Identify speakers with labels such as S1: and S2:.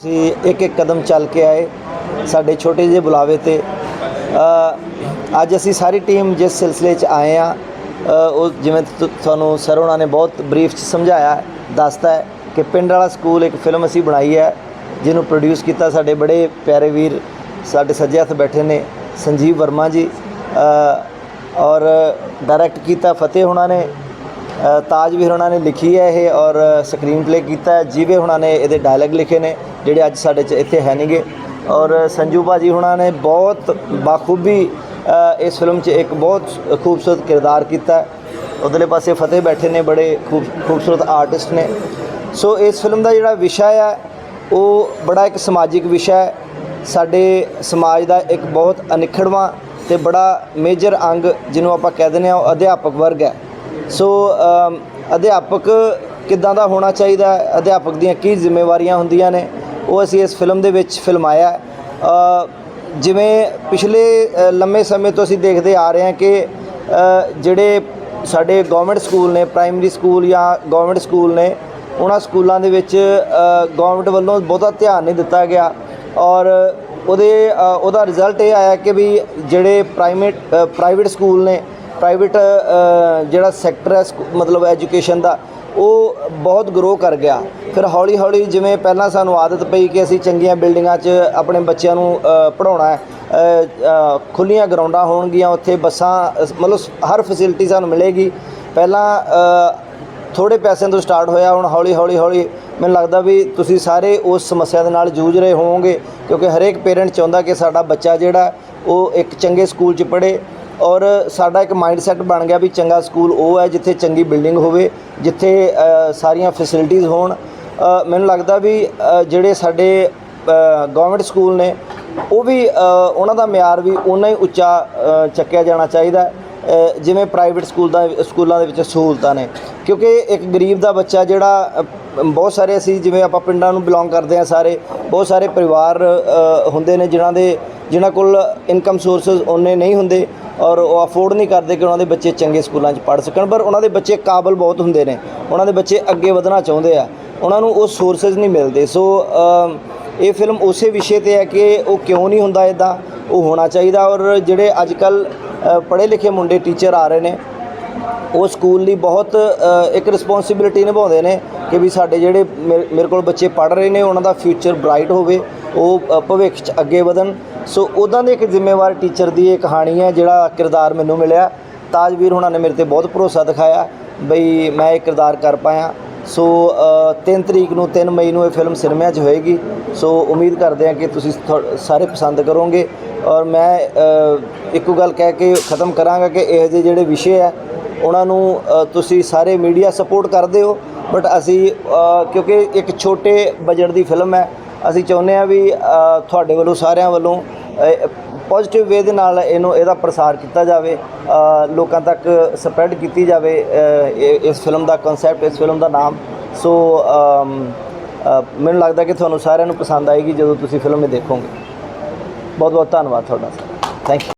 S1: ਅਸੀਂ ਇੱਕ ਇੱਕ ਕਦਮ ਚੱਲ ਕੇ ਆਏ ਸਾਡੇ ਛੋਟੇ ਜਿਹੇ ਬੁਲਾਵੇ ਤੇ। ਅੱਜ ਅਸੀਂ ਸਾਰੀ ਟੀਮ ਜਿਸ ਸਿਲਸਿਲੇ 'ਚ ਆਏ ਆ ਉਹ ਜਿਵੇਂ ਤੁਹਾਨੂੰ ਸਰ ਉਹਨਾਂ ਨੇ ਬਹੁਤ ਬਰੀਫ 'ਚ ਸਮਝਾਇਆ ਦੱਸਦਾ ਹੈ ਕਿ ਪਿੰਡ ਵਾਲਾ ਸਕੂਲ ਇੱਕ ਫਿਲਮ ਅਸੀਂ ਬਣਾਈ ਹੈ, ਜਿਹਨੂੰ ਪ੍ਰੋਡਿਊਸ ਕੀਤਾ ਸਾਡੇ ਬੜੇ ਪਿਆਰੇ ਵੀਰ, ਸਾਡੇ ਸੱਜੇ ਹੱਥ ਬੈਠੇ ਨੇ, ਸੰਜੀਵ ਵਰਮਾ ਜੀ। ਔਰ ਡਾਇਰੈਕਟ ਕੀਤਾ ਫਤਿਹ ਹੁਣਾਂ ਨੇ ਤਾਜਵੀਰ ਉਹਨਾਂ ਨੇ ਲਿਖੀ ਹੈ ਇਹ ਔਰ ਸਕਰੀਨ ਪਲੇ ਕੀਤਾ ਹੈ। ਜੀਵੇ ਹੁਣਾਂ ਨੇ ਇਹਦੇ ਡਾਇਲੌਗ ਲਿਖੇ ਨੇ, ਜਿਹੜੇ ਅੱਜ ਸਾਡੇ ਚ ਇੱਥੇ ਹੈ ਨਹੀਂਗੇ। ਔਰ ਸੰਜੂ ਬਾਜੀ ਹੁਣਾਂ ਨੇ ਬਹੁਤ ਬਾਖੂਬੀ ਇਸ ਫਿਲਮ 'ਚ ਇੱਕ ਬਹੁਤ ਖੂਬਸੂਰਤ ਕਿਰਦਾਰ ਕੀਤਾ ਹੈ। ਉਧਰਲੇ ਪਾਸੇ ਫਤਿਹ ਬੈਠੇ ਨੇ ਬੜੇ ਖੂਬ, ਖੂਬਸੂਰਤ ਆਰਟਿਸਟ ਨੇ। ਸੋ ਇਸ ਫਿਲਮ ਦਾ ਜਿਹੜਾ ਵਿਸ਼ਾ ਹੈ ਉਹ ਬੜਾ ਇੱਕ ਸਮਾਜਿਕ ਵਿਸ਼ਾ ਹੈ। ਸਾਡੇ ਸਮਾਜ ਦਾ ਇੱਕ ਬਹੁਤ ਅਨਿਖੜਵਾਂ ਤੇ ਬੜਾ ਮੇਜਰ ਅੰਗ ਜਿਹਨੂੰ ਆਪਾਂ ਕਹਿ ਦਿੰਦੇ ਆ ਉਹ ਅਧਿਆਪਕ ਵਰਗ ਹੈ। ਸੋ um, ਅਧਿਆਪਕ ਕਿੱਦਾਂ ਦਾ ਹੋਣਾ ਚਾਹੀਦਾ? ਹੈ ਅਧਿਆਪਕ ਦੀਆਂ ਕੀ ਜ਼ਿੰਮੇਵਾਰੀਆਂ ਹੁੰਦੀਆਂ ਨੇ? ਉਹ ਅਸੀਂ ਇਸ ਫਿਲਮ ਦੇ ਵਿੱਚ ਫਿਲਮਾਇਆ। ਜਿਵੇਂ ਪਿਛਲੇ ਲੰਮੇ ਸਮੇਂ ਤੋਂ ਅਸੀਂ ਦੇਖਦੇ ਆ ਰਹੇ ਹਾਂ ਕਿ ਜਿਹੜੇ ਸਾਡੇ ਗਵਰਨਮੈਂਟ ਸਕੂਲ ਨੇ ਪ੍ਰਾਇਮਰੀ ਸਕੂਲ ਜਾਂ ਗਵਰਨਮੈਂਟ ਸਕੂਲ ਨੇ, ਉਹਨਾਂ ਸਕੂਲਾਂ ਦੇ ਵਿੱਚ ਗਵਰਨਮੈਂਟ ਵੱਲੋਂ ਬਹੁਤਾ ਧਿਆਨ ਨਹੀਂ ਦਿੱਤਾ ਗਿਆ। ਔਰ ਉਹਦੇ ਉਹਦਾ ਰਿਜ਼ਲਟ ਇਹ ਆਇਆ ਕਿ ਵੀ ਜਿਹੜੇ ਪ੍ਰਾਈਵੇਟ ਪ੍ਰਾਈਵੇਟ ਸਕੂਲ ਨੇ ਪ੍ਰਾਈਵੇਟ ਜਿਹੜਾ ਸੈਕਟਰ ਹੈ ਸਕੂ- ਮਤਲਬ ਐਜੂਕੇਸ਼ਨ ਦਾ ਉਹ ਬਹੁਤ ਗਰੋ ਕਰ ਗਿਆ। ਫਿਰ ਹੌਲੀ ਹੌਲੀ ਜਿਵੇਂ ਪਹਿਲਾਂ ਸਾਨੂੰ ਆਦਤ ਪਈ ਕਿ ਅਸੀਂ ਚੰਗੀਆਂ ਬਿਲਡਿੰਗਾਂ 'ਚ ਆਪਣੇ ਬੱਚਿਆਂ ਨੂੰ ਅ, ਪੜ੍ਹਾਉਣਾ ਹੈ ਖੁੱਲੀਆਂ ਗਰਾਊਂਡਾਂ ਹੋਣਗੀਆਂ ਉੱਥੇ ਬੱਸਾਂ ਮਤਲਬ ਹਰ ਫੈਸਿਲਿਟੀ ਸਾਨੂੰ ਮਿਲੇਗੀ। ਪਹਿਲਾਂ ਅ, ਥੋੜੇ ਪੈਸਿਆਂ ਤੋਂ ਸਟਾਰਟ ਹੋਇਆ ਹੁਣ ਹੌਲੀ ਹੌਲੀ ਹੌਲੀ ਮੈਨੂੰ ਲੱਗਦਾ ਵੀ ਤੁਸੀਂ ਸਾਰੇ ਉਸ ਸਮੱਸਿਆ ਦੇ ਨਾਲ ਜੂਝ ਰਹੇ ਹੋਵੋਗੇ ਕਿਉਂਕਿ ਹਰੇਕ ਪੇਰੈਂਟ ਚਾਹੁੰਦਾ ਕਿ ਸਾਡਾ ਬੱਚਾ ਜਿਹੜਾ ਉਹ ਇੱਕ ਚੰਗੇ ਸਕੂਲ 'ਚ ਪੜ੍ਹੇ। ਔਰ ਸਾਡਾ ਇੱਕ ਮਾਈਂਡਸੈਟ ਬਣ ਗਿਆ ਵੀ ਚੰਗਾ ਸਕੂਲ ਉਹ ਹੈ ਜਿੱਥੇ ਚੰਗੀ ਬਿਲਡਿੰਗ ਹੋਵੇ, ਜਿੱਥੇ ਸਾਰੀਆਂ ਫੈਸਿਲਿਟੀਆਂ ਹੋਣ। ਮੈਨੂੰ ਲੱਗਦਾ ਵੀ ਜਿਹੜੇ ਸਾਡੇ ਗਵਰਨਮੈਂਟ ਸਕੂਲ ਨੇ, ਉਹ ਵੀ ਉਹਨਾਂ ਦਾ ਮਿਆਰ ਵੀ ਉਨਾ ਹੀ ਉੱਚਾ ਚੱਕਿਆ ਜਾਣਾ ਚਾਹੀਦਾ। ਜਿਵੇਂ ਪ੍ਰਾਈਵੇਟ ਸਕੂਲ ਦਾ, ਸਕੂਲਾਂ ਦੇ ਵਿੱਚ ਸਹੂਲਤਾਂ ਨੇ। ਕਿਉਂਕਿ ਇੱਕ ਗਰੀਬ ਦਾ ਬੱਚਾ ਜਿਹੜਾ ਬਹੁਤ ਸਾਰੇ ਅਸੀਂ ਜਿਵੇਂ ਆਪਾਂ ਪਿੰਡਾਂ ਨੂੰ ਬਿਲੋਂਗ ਕਰਦੇ ਆ ਸਾਰੇ, ਬਹੁਤ ਸਾਰੇ ਪਰਿਵਾਰ ਹੁੰਦੇ ਨੇ ਜਿਨ੍ਹਾਂ ਦੇ, ਜਿਨ੍ਹਾਂ ਕੋਲ ਇਨਕਮ ਸੋਰਸਸ ਉਹਨੇ ਨਹੀਂ ਹੁੰਦੇ ਔਰ ਉਹ ਅਫੋਰਡ ਨਹੀਂ ਕਰਦੇ ਕਿ ਉਹਨਾਂ ਦੇ ਬੱਚੇ ਚੰਗੇ ਸਕੂਲਾਂ 'ਚ ਪੜ੍ਹ ਸਕਣ। ਪਰ ਉਹਨਾਂ ਦੇ ਬੱਚੇ ਕਾਬਲ ਬਹੁਤ ਹੁੰਦੇ ਨੇ। ਉਹਨਾਂ ਦੇ ਬੱਚੇ ਅੱਗੇ ਵਧਣਾ ਚਾਹੁੰਦੇ ਆ। ਉਹਨਾਂ ਨੂੰ ਉਹ ਸੋਰਸਸ ਨਹੀਂ ਮਿਲਦੇ। ਸੋ ਇਹ ਫਿਲਮ ਉਸੇ ਵਿਸ਼ੇ ਤੇ ਹੈ ਕਿ ਉਹ ਕਿਉਂ ਨਹੀਂ ਹੁੰਦਾ ਇਦਾਂ ਉਹ ਹੋਣਾ ਚਾਹੀਦਾ ਔਰ ਜਿਹੜੇ ਅੱਜ ਕੱਲ ਪੜ੍ਹੇ ਲਿਖੇ ਮੁੰਡੇ ਟੀਚਰ ਆ ਰਹੇ ਨੇ, ਉਹ ਸਕੂਲ ਲਈ ਬਹੁਤ ਇੱਕ ਰਿਸਪੌਂਸਿਬਿਲਿਟੀ ਨਿਭਾਉਂਦੇ ਨੇ ਕਿ ਵੀ ਸਾਡੇ ਜਿਹੜੇ ਮੇਰੇ ਮੇਰੇ ਕੋਲ ਬੱਚੇ ਪੜ੍ਹ ਰਹੇ ਨੇ, ਉਹਨਾਂ ਦਾ ਫਿਊਚਰ ਬ੍ਰਾਈਟ ਹੋਵੇ, ਉਹ ਭਵਿੱਖ 'ਚ ਅੱਗੇ ਵਧਣ। ਸੋ ਉਦਾਂ ਦੇ ਇੱਕ ਜ਼ਿੰਮੇਵਾਰ ਟੀਚਰ ਦੀ ਇਹ ਕਹਾਣੀ ਹੈ, ਜਿਹੜਾ ਕਿਰਦਾਰ ਮੈਨੂੰ ਮਿਲਿਆ। ਤਾਜਵੀਰ ਹੁਣਾਂ ਨੇ ਮੇਰੇ ਤੇ ਬਹੁਤ ਭਰੋਸਾ ਦਿਖਾਇਆ ਬਈ ਮੈਂ ਇਹ ਕਿਰਦਾਰ ਕਰ ਪਾਇਆ। ਸੋ 3 ਤਰੀਕ ਨੂੰ 3 ਮਈ ਨੂੰ ਇਹ ਫਿਲਮ ਸਿਨੇਮਾ 'ਚ ਹੋਏਗੀ। ਸੋ ਉਮੀਦ ਕਰਦੇ ਹਾਂ ਕਿ ਤੁਸੀਂ ਥੋ- ਸਾਰੇ ਪਸੰਦ ਕਰੋਗੇ। ਔਰ ਮੈਂ ਇੱਕੋ ਗੱਲ ਕਹਿ ਕੇ ਖਤਮ ਕਰਾਂਗਾ ਕਿ ਇਹ ਜਿਹੇ ਜਿਹੜੇ ਵਿਸ਼ੇ ਹੈ ਉਹਨਾਂ ਨੂੰ ਤੁਸੀਂ ਸਾਰੇ ਮੀਡੀਆ ਸਪੋਰਟ ਕਰਦੇ ਹੋ, ਬਟ ਅਸੀਂ ਕਿਉਂਕਿ ਇੱਕ ਛੋਟੇ ਬਜਟ ਦੀ ਫਿਲਮ ਹੈ, ਅਸੀਂ ਚਾਹੁੰਦੇ ਹਾਂ ਵੀ ਤੁਹਾਡੇ ਵੱਲੋਂ ਸਾਰਿਆਂ ਵੱਲੋਂ ਪੋਜ਼ਿਟਿਵ ਵੇ ਦੇ ਨਾਲ ਇਹਨੂੰ, ਇਹਦਾ ਪ੍ਰਸਾਰ ਕੀਤਾ ਜਾਵੇ ਲੋਕਾਂ ਤੱਕ ਸਪਰੈਡ ਕੀਤੀ ਜਾਵੇ ਇਸ ਫਿਲਮ ਦਾ ਕਨਸੈਪਟ ਇਸ ਫਿਲਮ ਦਾ ਨਾਮ। ਸੋ ਮੈਨੂੰ ਲੱਗਦਾ ਕਿ ਤੁਹਾਨੂੰ ਸਾਰਿਆਂ ਨੂੰ ਪਸੰਦ ਆਏਗੀ ਜਦੋਂ ਤੁਸੀਂ ਫਿਲਮ ਇਹ ਦੇਖੋਗੇ। ਬਹੁਤ ਬਹੁਤ ਧੰਨਵਾਦ ਤੁਹਾਡਾ ਸਰ। Thank you